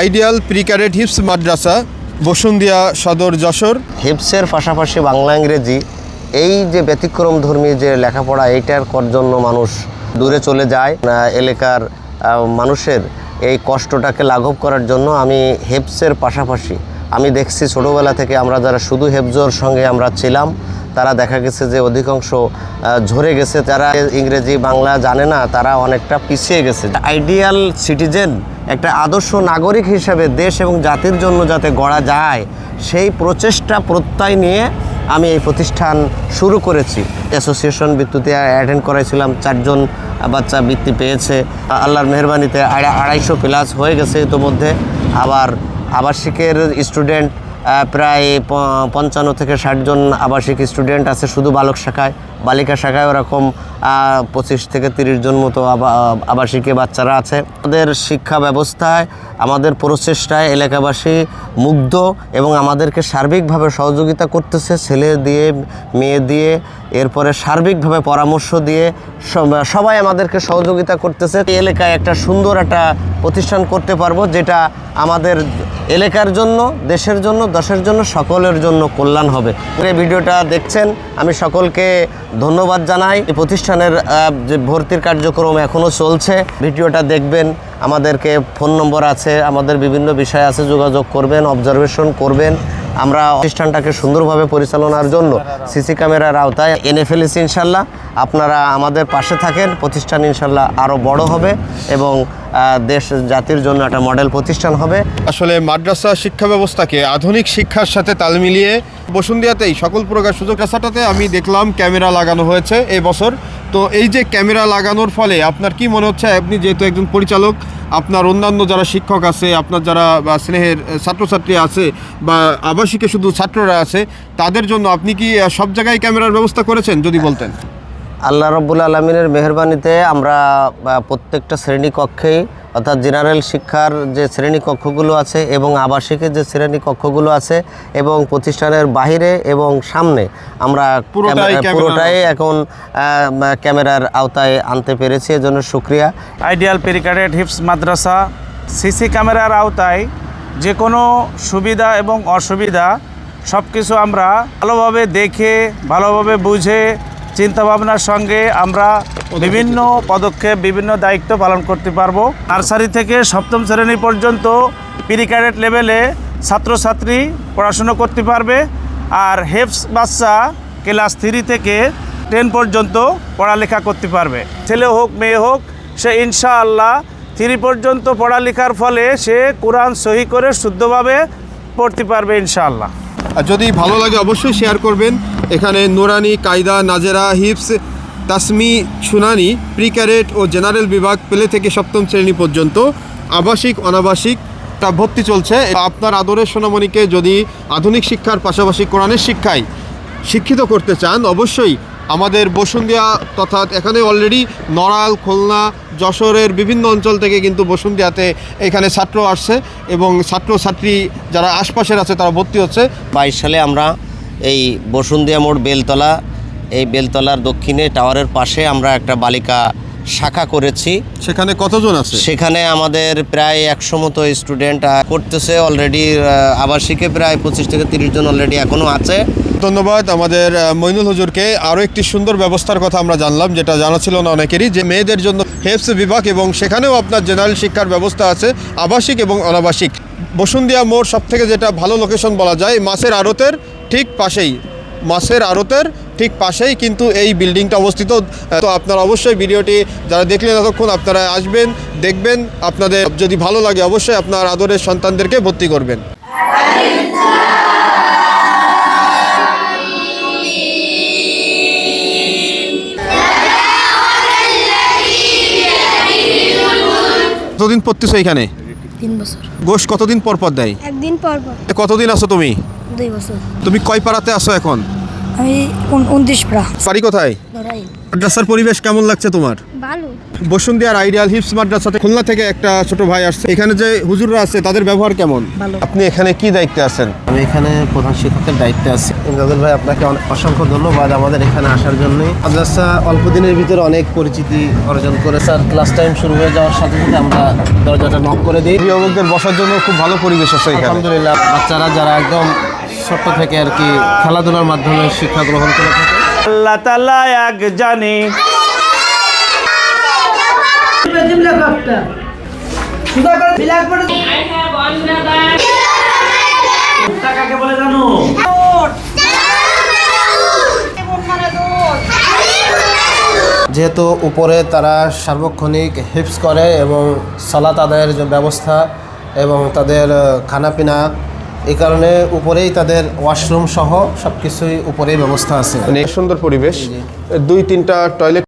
Ideal প্রিক্যারেট হিপস মাদ্রাসা বসুন্দিয়া সদর যশোর। হিপসের পাশাপাশি বাংলা ইংরেজি, এই যে ব্যতিক্রম ধর্মী যে লেখাপড়া, এইটার কর জন্য মানুষ দূরে চলে যায়। এলাকার মানুষের এই কষ্টটাকে লাঘব করার জন্য আমি হেপসের পাশাপাশি, আমি দেখছি ছোটোবেলা থেকে আমরা যারা শুধু হেফজোর সঙ্গে আমরা ছিলাম, তারা দেখা গেছে যে অধিকাংশ ঝরে গেছে। যারা ইংরেজি, বাংলা জানে না, তারা অনেকটা পিছিয়ে গেছে। আইডিয়াল সিটিজেন একটা আদর্শ নাগরিক হিসেবে দেশ এবং জাতির জন্য যাতে গড়া যায়, সেই প্রচেষ্টা প্রত্যয় নিয়ে আমি এই প্রতিষ্ঠান শুরু করেছি। অ্যাসোসিয়েশন বৃত্তিতে অ্যাটেন্ড করাইছিলাম, চারজন বাচ্চা বৃত্তি পেয়েছে। আল্লাহর মেহরবানিতে আড়াই আড়াইশো প্লাস হয়ে গেছে ইতোমধ্যে। আবার আবাসিকের স্টুডেন্ট প্রায় পঞ্চান্ন থেকে ষাটজন আবাসিক স্টুডেন্ট আছে শুধু বালক শাখায়। বালিকা শাখায় ওরকম পঁচিশ থেকে তিরিশ জন মতো আবা- আবাসিকে বাচ্চারা আছে। আমাদের শিক্ষা ব্যবস্থায়, আমাদের প্রচেষ্টায় এলাকাবাসী মুগ্ধ এবং আমাদেরকে সার্বিকভাবে সহযোগিতা করতেছে, ছেলে দিয়ে, মেয়ে দিয়ে, এরপরে সার্বিকভাবে পরামর্শ দিয়ে সবাই আমাদেরকে সহযোগিতা করতেছে। এলাকায় একটা সুন্দর একটা প্রতিষ্ঠান করতে পারব, যেটা আমাদের এলাকার জন্য, দেশের জন্য দেশের জন্য, সকলের জন্য কল্যাণ হবে। ভিডিওটা দেখছেন আমি সকলকে ধন্যবাদ জানাই। এই প্রতিষ্ঠানের যে ভর্তির কার্যক্রম এখনও চলছে, ভিডিওটা দেখবেন, আমাদেরকে ফোন নম্বর আছে, আমাদের বিভিন্ন বিষয় আছে, যোগাযোগ করবেন অবজারভেশন করবেন। আমরা প্রতিষ্ঠানটাকে সুন্দরভাবে পরিচালনার জন্য সিসি ক্যামেরার আওতায় এনে ফেলেছি ইনশাল্লাহ। আপনারা আমাদের পাশে থাকেন, প্রতিষ্ঠান ইনশাল্লাহ আরও বড় হবে এবং দেশ জাতির জন্য একটা মডেল প্রতিষ্ঠান হবে। আসলে মাদ্রাসা শিক্ষা ব্যবস্থাকে আধুনিক শিক্ষার সাথে তাল মিলিয়ে বসুন্দিয়াতেই সকল প্রকার সুযোগ রাস্তাটাতে আমি দেখলাম ক্যামেরা লাগানো হয়েছে এই বছর। তো এই যে ক্যামেরা লাগানোর ফলে আপনার কি মনে হচ্ছে? আপনি যেহেতু একজন পরিচালক, আপনার অন্যান্য যারা শিক্ষক আছে, আপনার যারা স্নেহের ছাত্রছাত্রী আছে, বা আবাসিকে শুধু ছাত্ররা আছে, তাদের জন্য আপনি কি সব জায়গায় ক্যামেরার ব্যবস্থা করেছেন যদি বলতেন? আল্লাহ রব্বুল আলমিনের মেহরবানিতে আমরা প্রত্যেকটা শ্রেণীকক্ষেই অর্থাৎ জেনারেল শিক্ষার যে শ্রেণীকক্ষগুলো আছে এবং আবাসিকের যে শ্রেণীকক্ষগুলো আছে এবং প্রতিষ্ঠানের বাহিরে এবং সামনে আমরা পুরোটাই এখন ক্যামেরার আওতায় আনতে পেরেছি এজন্য শুক্রিয়া। আইডিয়াল পেরিকাডেট হিপস মাদ্রাসা সিসি ক্যামেরার আওতায় যে কোনো সুবিধা এবং অসুবিধা সব কিছু আমরা ভালোভাবে দেখে ভালোভাবে বুঝে চিন্তাভাবনার সঙ্গে আমরা বিভিন্ন পদক্ষেপ, বিভিন্ন দায়িত্ব পালন করতে পারব। নার্সারি থেকে সপ্তম শ্রেণি পর্যন্ত পিরিক্যাডেট লেভেলে ছাত্রছাত্রী পড়াশুনো করতে পারবে আর হেফস বাচ্চা ক্লাস থ্রি থেকে টেন পর্যন্ত পড়ালেখা করতে পারবে। ছেলে হোক, মেয়ে হোক, সে ইনশাআল্লাহ থ্রি পর্যন্ত পড়ালেখার ফলে সে কোরআন সহি করে শুদ্ধভাবে পড়তে পারবে ইনশাআল্লাহ। আর যদি ভালো লাগে অবশ্যই শেয়ার করবেন। এখানে নুরানি, কায়দা, নাজেরা হিপস তাসমি সুনানি প্রি ক্যারেট ও জেনারেল বিভাগ পেলে থেকে সপ্তম শ্রেণি পর্যন্ত। আবাসিক, অনাবাসিক, তা ভর্তি চলছে। আপনার আদরের সোনামণিকে যদি আধুনিক শিক্ষার পাশাপাশি কোরআনের শিক্ষায় শিক্ষিত করতে চান, অবশ্যই আমাদের বসুন্দিয়া তথা এখানে অলরেডি নড়াল, খুলনা, যশোরের বিভিন্ন অঞ্চল থেকে কিন্তু বসুন্দিয়াতে এখানে ছাত্র আসছে এবং ছাত্রছাত্রী যারা আশপাশের আছে তারা ভর্তি হচ্ছে। বাইশ সালে আমরা এই বসুন্দিয়া মোড় বেলতলা এই বেলতলার দক্ষিণে টাওয়ারের পাশে আমরা একটা বালিকা শাখা করেছি। সেখানে কতজন আছে? সেখানে আমাদের প্রায় একশো মতো স্টুডেন্ট করতেছে অলরেডি আবাসিকে প্রায় পঁচিশ থেকে তিরিশ জন অলরেডি এখনও আছে। ধন্যবাদ আমাদের মইনুল হুজুরকে। আরও একটি সুন্দর ব্যবস্থার কথা আমরা জানলাম যেটা জানা ছিল না অনেকেরই যে মেয়েদের জন্য হেফস বিভাগ এবং সেখানেও আপনার জেনারেল শিক্ষার ব্যবস্থা আছে আবাসিক এবং অনাবাসিক। বসুন্দিয়া মোড় সব থেকে যেটা ভালো লোকেশন বলা যায় মাছের আড়তের ঠিক পাশেই মাছের আড়তের ঠিক পাশেই কিন্তু এই বিল্ডিংটা অবস্থিত। তো আপনারা অবশ্যই ভিডিওটি যারা দেখলেন এতক্ষণ আপনারা আসবেন দেখবেন। আপনাদের যদি ভালো লাগে অবশ্যই আপনার আদরের সন্তানদেরকে ভর্তি করবেন। কতদিন পড়তেছো এখানে? তিন বছর। গোশ কতদিন পর পর দেয়? একদিন পর পর। কতদিন আছো তুমি? দুই বছর। তুমি কয় পাড়াতে আসো এখন? আমি উনত্রিশ প্রা বাড়ি কোথায়? মাদ্রাসার পরিবেশ কেমন লাগছে তোমার? ভালো। বসুন্ধিয়ার আইডিয়াল হিপস মাদ্রাসাতে খুলনা থেকে একটা ছোট ভাই আসছে। এখানে যে হুজুররা আছে তাদের ব্যবহার কেমন? আপনি এখানে কি দায়িত্বে আছেন? আমি এখানে প্রধান শিক্ষকের দায়িত্বে আছি। ইমদাদুল ভাই আপনাকে অনেক অসংখ্য ধন্যবাদ আমাদের এখানে আসার জন্য। মাদ্রাসা অল্প দিনের ভিতরে অনেক পরিচিতি অর্জন করে স্যার ক্লাস টাইম শুরু হয়ে যাওয়ার সাথে সাথে আমরা দরজাটা নক করে দিই। অভিভাবকদের বসার জন্য খুব ভালো পরিবেশ আছে আলহামদুলিল্লাহ। বাচ্চারা যারা একদম ছোট্ট থেকে আর কি খেলাধুলার মাধ্যমে শিক্ষা গ্রহণ করে থাকে। আল্লাহ তালা এক জানি। যেহেতু উপরে তারা সার্বক্ষণিক হিপস করে এবং সালাত আদায়ের যে ব্যবস্থা এবং তাদের খানাপিনা এই কারণে উপরেই তাদের ওয়াশরুম সহ সবকিছুই উপরেই ব্যবস্থা আছে। মানে সুন্দর পরিবেশ। দুই তিনটা টয়লেট